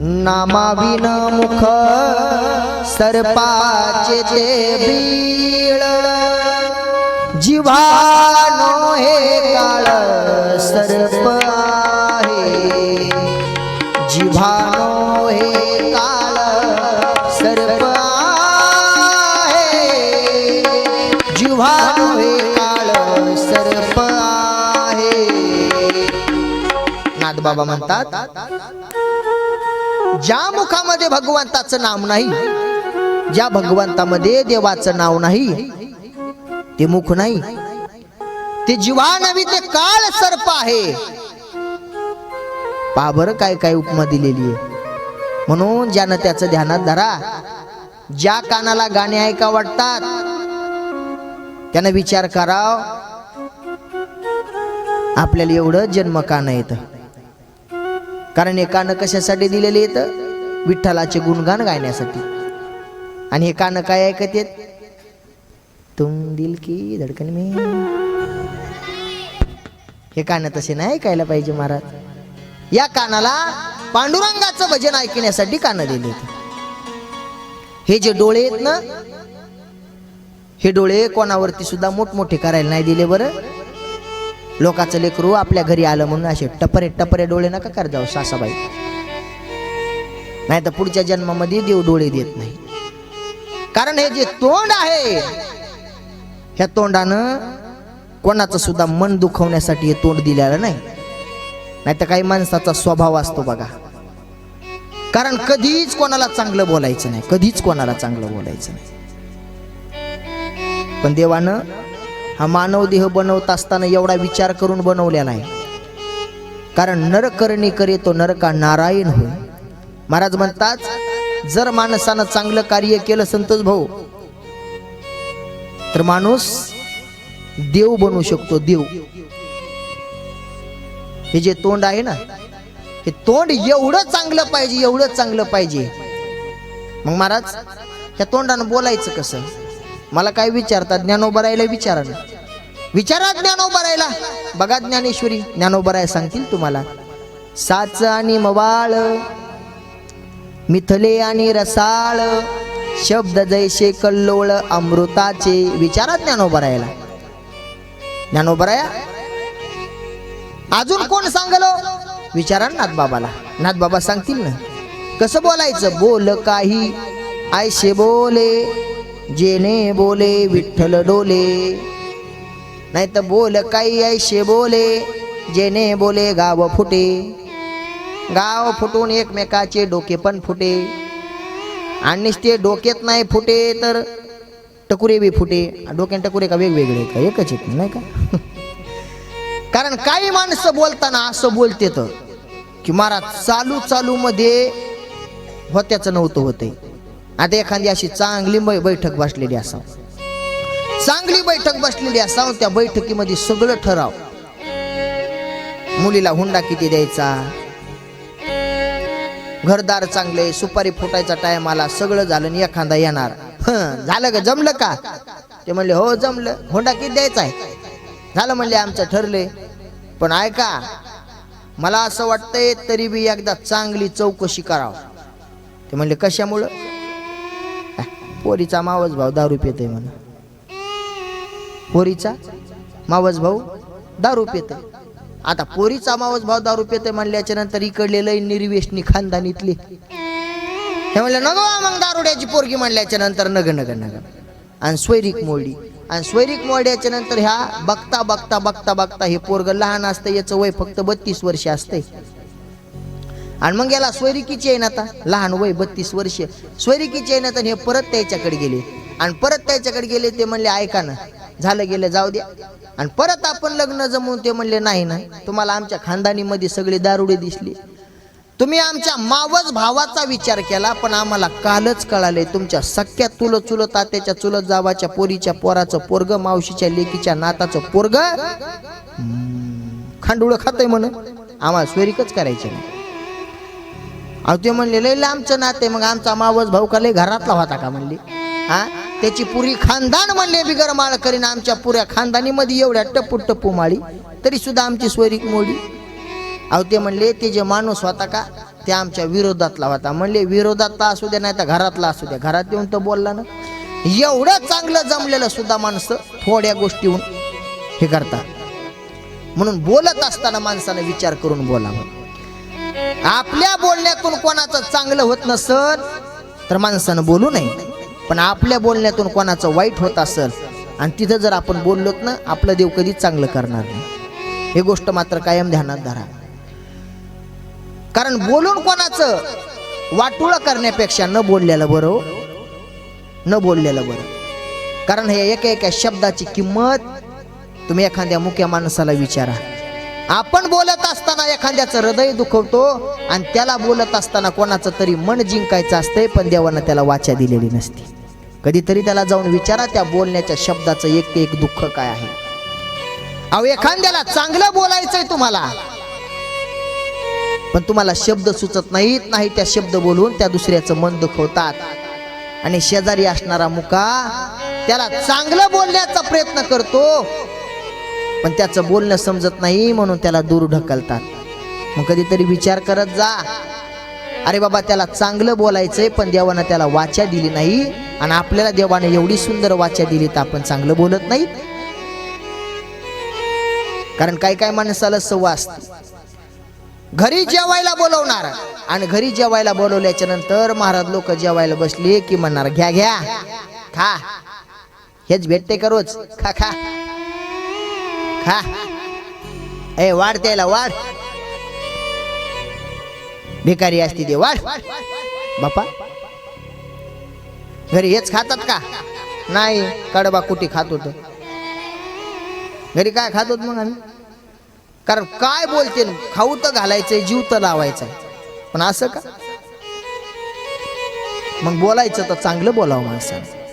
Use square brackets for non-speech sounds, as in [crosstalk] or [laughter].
नामाविन मुख सर्पाचे ते बीळ. जिव्हानो हे काळ सर्प आहे. जिव्हानो हे काळ सर्प आहे. जिव्हानो हे काळ सर्प आहे. नाथबाबा म्हणतात ज्या मुखामध्ये भगवंताचं नाम नाही ज्या भगवंतामध्ये देवाचं नाव नाही ते मुख नाही. ते जीवा नवी ते काळ सर्प आहे. पहा काय काय उपमा दिलेली आहे. म्हणून ज्यानं त्याचं ध्यानात धरा. ज्या कानाला गाणे ऐका वाटतात त्यानं विचार कराव. आपल्याला एवढं जन्म कानं येतं. कारण हे कानं कशासाठी दिलेले येतं विठ्ठलाचे गुणगान गायण्यासाठी. आणि हे कानं काय ऐकत येत तुम दिल की धडकन मी. हे कानं तसे नाही ऐकायला पाहिजे महाराज. या कानाला पांडुरंगाचं भजन ऐकण्यासाठी कानं दिले हे जे डोळे आहेत ना हे डोळे कोणावरती सुद्धा मोठमोठे करायला नाही दिले बरं. लोकाचं लेकरू आपल्या घरी आलं म्हणून असे टपरे टपरे डोळे नका कर जाऊ सासाबाई. नाही तर पुढच्या जन्मामध्ये देव डोळे देत नाही. कारण हे जे तोंड आहे ह्या तोंडानं कोणाचं सुद्धा मन दुखवण्यासाठी हे तोंड दिलेलं नाही. नाही तर काही माणसाचा स्वभाव असतो बघा. कारण कधीच कोणाला चांगलं बोलायचं नाही कधीच कोणाला चांगलं बोलायचं नाही. पण देवानं हा मानव देह बनवत असताना एवढा विचार करून बनवलेला आहे कारण नरकरणी करे तो नरका नारायण होय. महाराज म्हणतात जर माणसानं चांगलं कार्य केलं संतोष भाऊ तर माणूस देव बनू शकतो देव. हे जे तोंड आहे ना हे तोंड एवढं चांगलं पाहिजे एवढं चांगलं पाहिजे. मग महाराज त्या तोंडानं बोलायचं कसं? मला काय विचारतात? ज्ञानोबरायला विचारा ना. विचारा ज्ञानोबरायला बघा ज्ञानेश्वरी ज्ञानोबराय सांगतील तुम्हाला. साच आणि मवाळ मिथले आणि रसाळ शब्द जैसे कल्लोळ अमृताचे. विचारा ज्ञानोबरायला ज्ञानोबराया अजून कोण सांगलो? विचारा नाथबाबाला. नाथबाबा सांगतील ना. कसं बोलायचं? बोल काही. आयशे बोले. जेने बोले विठ्ठल डोले. नाही तर बोल काही ऐशे बोले. जेने बोले गाव फुटे. गाव फुटून एकमेकाचे डोके पण फुटे. आणि ते डोक्यात नाही फुटे तर टकुरे बी फुटे. डोक्यान टकुरे का वेगवेगळे का एकच येत नाही का? [laughs] कारण काही माणसं बोलताना असं बोलते तर की महाराज चालू चालू मध्ये होत्याचं नव्हतं होतंय. आता एखादी अशी चांगली बैठक बसलेली असावं. चांगली बैठक बसलेली असावं त्या बैठकीमध्ये सगळं ठराव. मुलीला हुंडा किती द्यायचा? घरदार चांगले सुपारी फुटायचा टाइम आला सगळं झालं आणि एखादा येणार. झालं का? जमलं का? ते म्हणले हो जमलं. हुंडा किती द्यायचा आहे? झालं म्हणले आमचं ठरले. पण ऐका मला असं वाटतंय तरी बी एकदा चांगली चौकशी करावं. ते म्हणले कशामुळं? पोरीचा मावस भाऊ दारू पितोय म्हणा. पोरीचा मावस भाऊ दारू पितोय. आता पोरीचा मावस भाऊ दारू पितोय म्हणल्याच्या नंतर इकडले लय निर्वेशनी खानदानीतले. हे म्हणलं नगो मग दारुड्याची पोरगी म्हणल्याच्या नंतर नग नग नग. आणि स्वैरिक मोडी. आणि स्वैरिक मोड्याच्या नंतर ह्या बघता बघता बघता बघता हे पोरग लहान असतं याचं वय फक्त बत्तीस वर्ष असतंय. आणि मग याला स्वरिकीची आहे ना आता लहान वय बत्तीस वर्ष. स्वरिकीची आहे ना तर हे परत त्याच्याकडे गेले. आणि परत त्याच्याकडे गेले ते म्हणले ऐका ना झालं गेलं जाऊ द्या. आणि परत आपण लग्न जमवून ते म्हणले नाही ना तुम्हाला आमच्या खानदानीमध्ये सगळे दारुडे दिसले. तुम्ही आमच्या मावस भावाचा विचार केला पण आम्हाला कालच कळाले तुमच्या सख्या चुलत चुलत आत्याच्या चुलत जावाच्या पोरीच्या पोराचं पोरग मावशीच्या लेकीच्या नाताचं पोरग खांडुळ खातय म्हण आम्हाला स्वरिकच करायचे नाही. अहो ते म्हणले लय लांबचं नाते. मग आमचा मावस भाऊ का लय घरातला होता का म्हणले? हा? त्याची पुरी खानदान म्हणले बिगर माळ करीन आमच्या पुऱ्या खानदानीमध्ये एवढ्या टप्पू टप्पू माळी. तरी सुद्धा आमची स्वरिक मोडी. अहो ते म्हणले ते जे माणूस होता का ते आमच्या विरोधातला होता. म्हणले विरोधातला असू द्या नाही तर घरातला असू द्या घरात येऊन तर बोलला ना एवढं चांगलं जमलेलं सुद्धा माणसं थोड्या गोष्टीहून हे करतात. म्हणून बोलत असताना माणसानं विचार करून बोलावं आपल्या बोलण्यातून कोणाचं चांगलं होत नसल तर माणसानं बोलू नये. पण आपल्या बोलण्यातून कोणाचं वाईट होत असल आणि तिथं जर आपण बोललोत ना आपलं देव कधीच चांगलं करणार नाही. हे गोष्ट मात्र कायम ध्यानात धरा. कारण बोलून कोणाचं वाटुळं करण्यापेक्षा न बोललेलं बरं हो. न बोललेलं बरं. कारण हे एका एका शब्दाची किंमत तुम्ही एखाद्या मुख्या माणसाला विचारा. आपण बोलत असताना एखाद्याचं हृदय दुखवतो आणि त्याला बोलत असताना कोणाचं तरी मन जिंकायचं असतंय पण देवानं त्याला वाचा दिलेली नसते. कधीतरी त्याला जाऊन विचारा त्या बोलण्याच्या शब्दाचं एक ते एक दुःख काय आहे. अहो एखाद्याला चांगलं बोलायचंय तुम्हाला पण तुम्हाला शब्द सुचत नाहीत नाही त्या शब्द बोलून त्या दुसऱ्याचं मन दुखवतात. आणि शेजारी असणारा मुका त्याला चांगलं बोलण्याचा प्रयत्न करतो पण त्याचं बोलणं समजत नाही म्हणून त्याला दूर ढकलतात. मग कधीतरी विचार करत जा. अरे बाबा त्याला चांगलं बोलायचंय पण देवानं त्याला वाचा दिली नाही. आणि आपल्याला देवाने एवढी सुंदर वाचा दिली तर आपण चांगलं बोलत नाही. कारण काय काय माणसाला सवास घरी जेवायला बोलवणार. आणि घरी जेवायला बोलवल्याच्या नंतर महाराज लोक जेवायला बसले की म्हणणार घ्या घ्या खा. हेच भेटते का रोज? खा खा. हा. ए वाढ त्याला वाढ. भिकारी असते ते वाढ. बापा. घरी हेच खातात का? नाही कडबा कुठे खात होत. घरी काय खात होत मग आम्ही? कारण काय बोलते खाऊ तर घालायचंय जीव तर लावायचा पण असं का? मग बोलायचं तर चांगलं बोलावं माणसानं.